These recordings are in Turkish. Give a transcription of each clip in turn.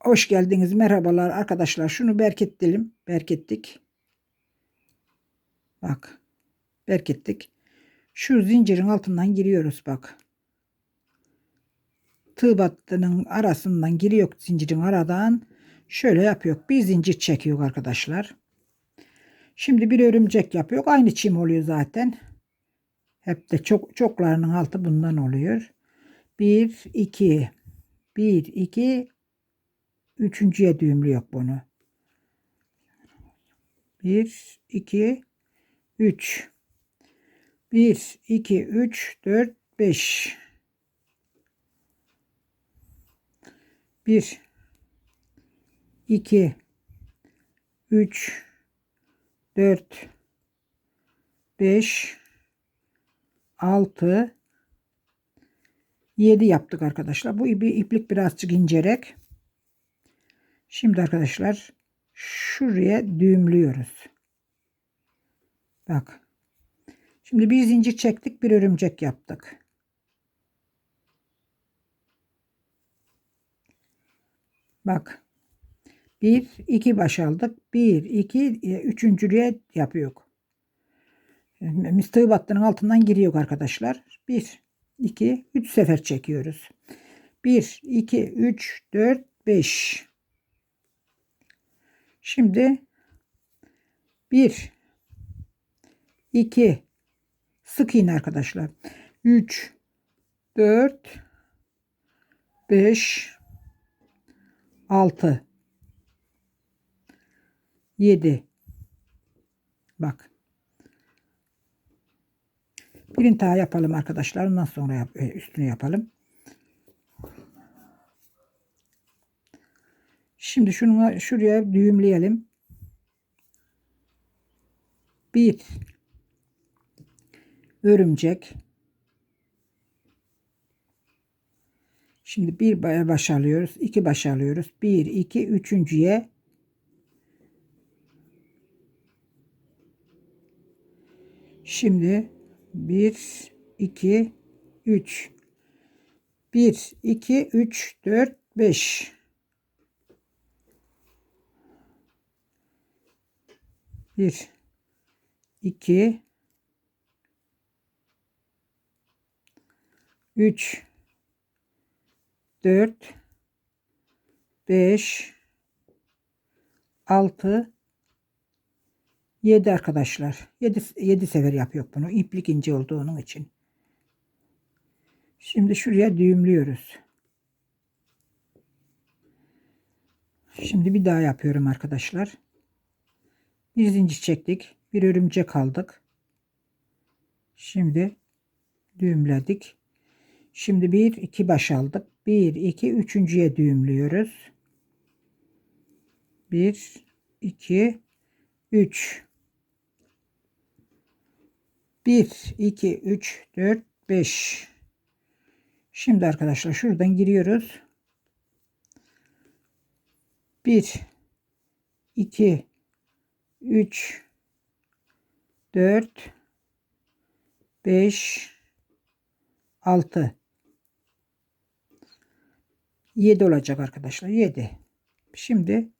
Hoş geldiniz. Merhabalar arkadaşlar. Şunu berkettelim. Berkettik. Bak. Berkettik. Şu zincirin altından giriyoruz bak. Tığ battının arasından giriyor zincirin aradan. Şöyle yapıyor. Bir zincir çekiyor arkadaşlar. Şimdi bir örümcek yapıyor. Aynı çim oluyor zaten. Hep de çok çoklarının altı bundan oluyor. 1 2 1 2 Üçüncüye düğümlüyor bunu. 1 2 3 1 2 3 4 5 1 2 3 4 5 6 7 yaptık arkadaşlar. Bu iplik birazcık incerek. Şimdi arkadaşlar şuraya düğümlüyoruz. Bak. Şimdi bir zincir çektik, bir örümcek yaptık. Bak. Bir, iki baş aldık. Bir, iki, e, üçüncüye yapıyor. Tığ battının altından giriyor arkadaşlar. Bir, iki, üç sefer çekiyoruz. Bir, iki, üç, dört, beş. Şimdi 1 2 sık iğne arkadaşlar. 3 4 5 6 7 Bak. Birini daha yapalım arkadaşlar. Ondan sonra yap, e, üstünü yapalım. Şimdi şunu şuraya düğümleyelim. Bir örümcek. Şimdi bir baş alıyoruz. iki baş alıyoruz. Bir, iki, üçüncüye Şimdi bir, iki, üç. Bir, iki, üç, dört, beş. 1 2 3 4 5 6 7 arkadaşlar. 7 7 sefer yapıyor bunu. İplik ince olduğunun için. Şimdi şuraya düğümlüyoruz. Şimdi bir daha yapıyorum arkadaşlar. Bir zincir çektik. Bir örümcek aldık. Şimdi düğümledik. Şimdi bir iki baş aldık. Bir iki üçüncüye düğümlüyoruz. Bir iki üç. Bir iki üç dört beş. Şimdi arkadaşlar şuradan giriyoruz. Bir iki 3 4 5 6 7 olacak arkadaşlar 7 şimdi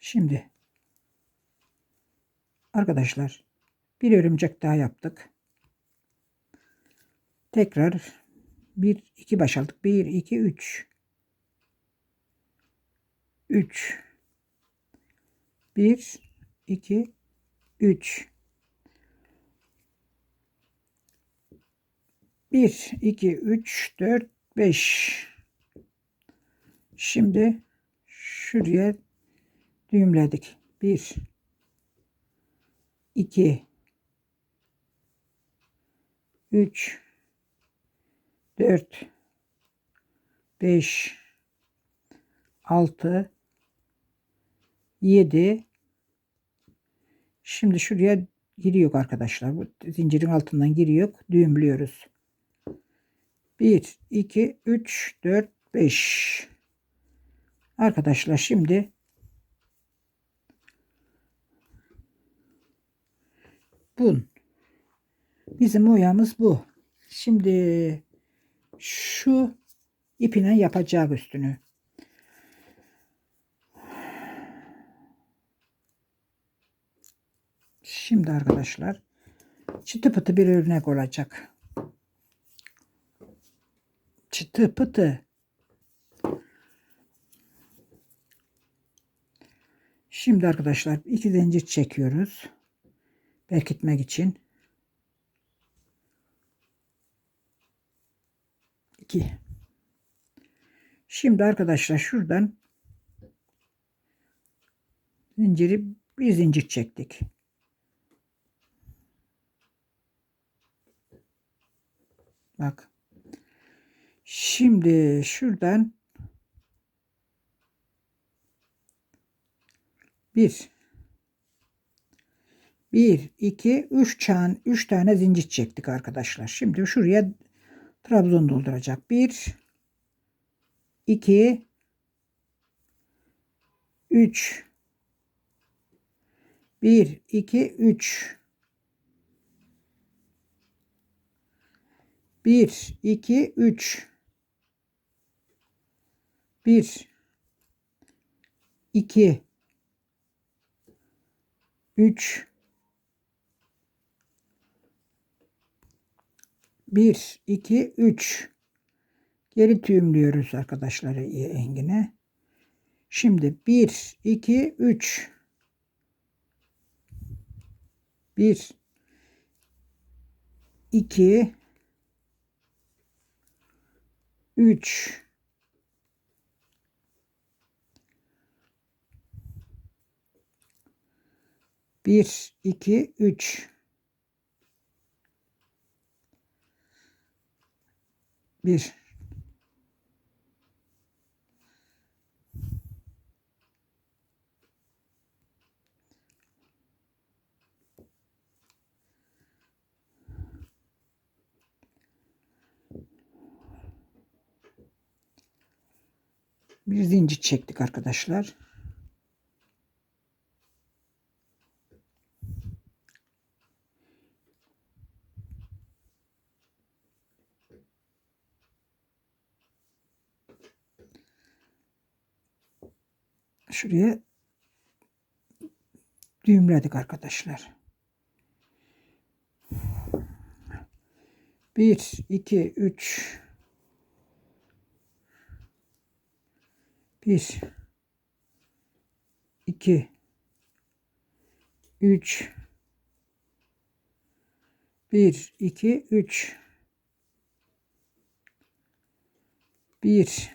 Şimdi arkadaşlar bir örümcek daha yaptık. Tekrar 1 2 baş aldık. 1 2 3 3 1 2 3 1 2 3 4 5 Şimdi şuraya düğümledik. 1 2 3 4 5 6 7 Şimdi şuraya giriyor arkadaşlar. Bu zincirin altından giriyor. Düğümlüyoruz. 1 2 3 4 5 Arkadaşlar şimdi bun. Bizim oyamız bu. Şimdi şu ipine yapacak üstünü. Şimdi arkadaşlar çıtı pıtı bir örnek olacak. Çıtı pıtı. Şimdi arkadaşlar iki zincir çekiyoruz. Bekletmek için. 2 Şimdi arkadaşlar şuradan zinciri bir zincir çektik. Bak. Şimdi şuradan bir bir, iki, üç çan, üç tane zincir çektik arkadaşlar. Şimdi şuraya Trabzon dolduracak. Bir, iki, üç, bir, iki, üç. Bir, iki, üç. Bir, iki, üç. Bir, iki, üç. Geri tüyümlüyoruz arkadaşlar engine. Şimdi bir, iki, üç. Bir, iki, üç. Bir, iki, üç. Bir. Bir zincir çektik arkadaşlar. Şuraya düğümledik arkadaşlar. Bir, iki, üç, bir, iki, üç, bir, iki, üç, bir,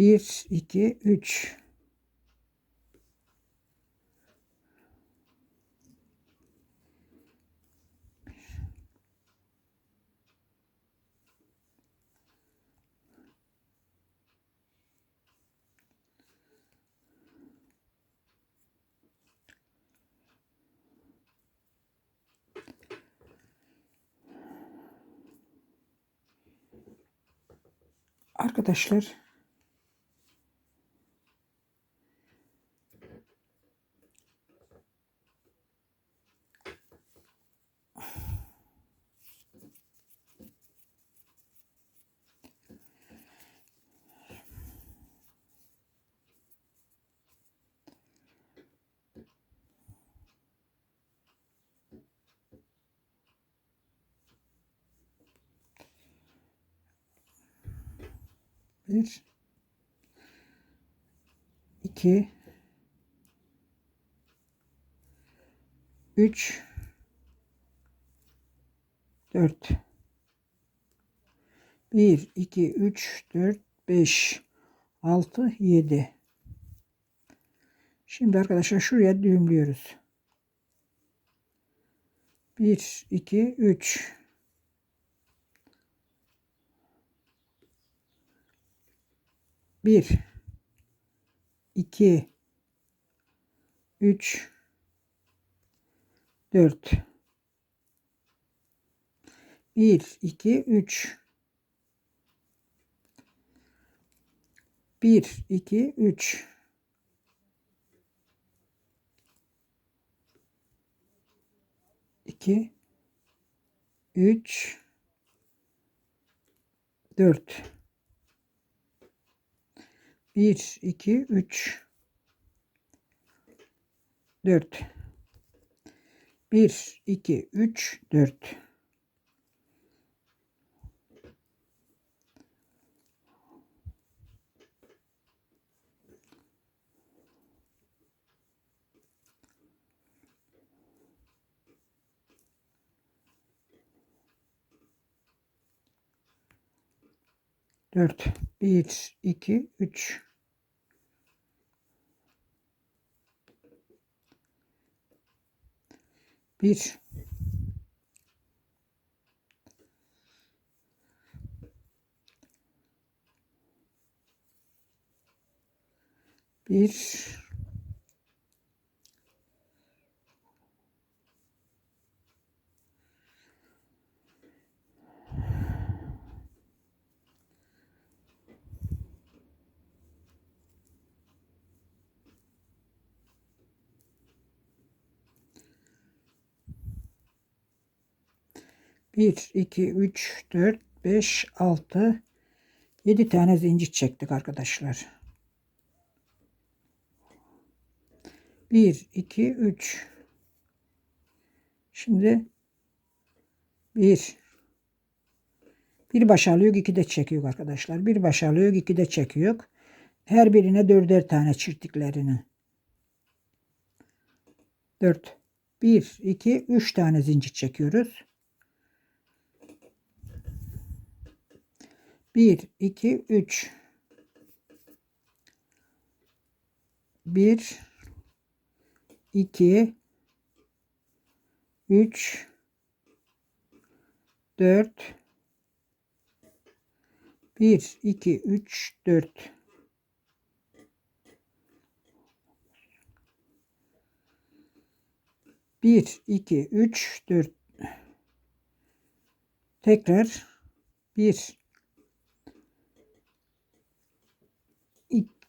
Bir, iki, üç. Arkadaşlar Bir, iki, üç, dört, 1, 2, 3, 4, 5, 6, 7. Şimdi arkadaşlar şuraya düğümlüyoruz. 1, 2, 3. Bir, iki, üç, dört. Bir, iki, üç. Bir, iki, üç. İki, üç, dört. Bir, iki, üç, dört. Bir, iki, üç, dört. Dört. Bir, iki, üç. Bir. Bir. Bir, iki, üç, dört, beş, altı, yedi tane zincir çektik arkadaşlar. Bir, iki, üç. Şimdi bir, bir baş iki de çekiyor arkadaşlar. Bir baş iki de çekiyor. Her birine dörder tane çirtiklerini. Dört. Bir, iki, üç tane zincir çekiyoruz. 1 2 3 1 2 3 4 1 2 3 4 1 2 3 4 tekrar 1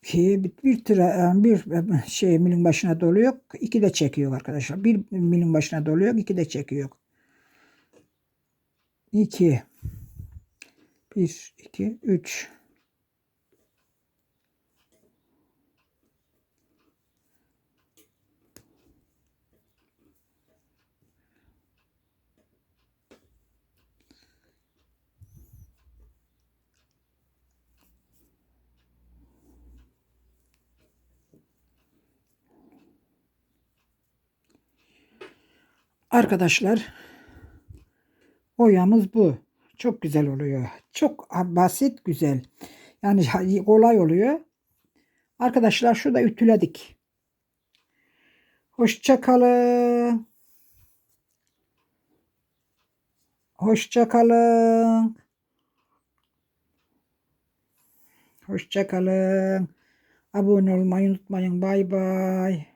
iki bir tıra bir şey milin başına doluyor. iki de çekiyor arkadaşlar. Bir milin başına doluyor. iki de çekiyor. iki bir iki üç Arkadaşlar oyamız bu. Çok güzel oluyor. Çok basit güzel. Yani kolay oluyor. Arkadaşlar şurada ütüledik. Hoşçakalın. Hoşçakalın. Hoşçakalın. Abone olmayı unutmayın. Bay bay.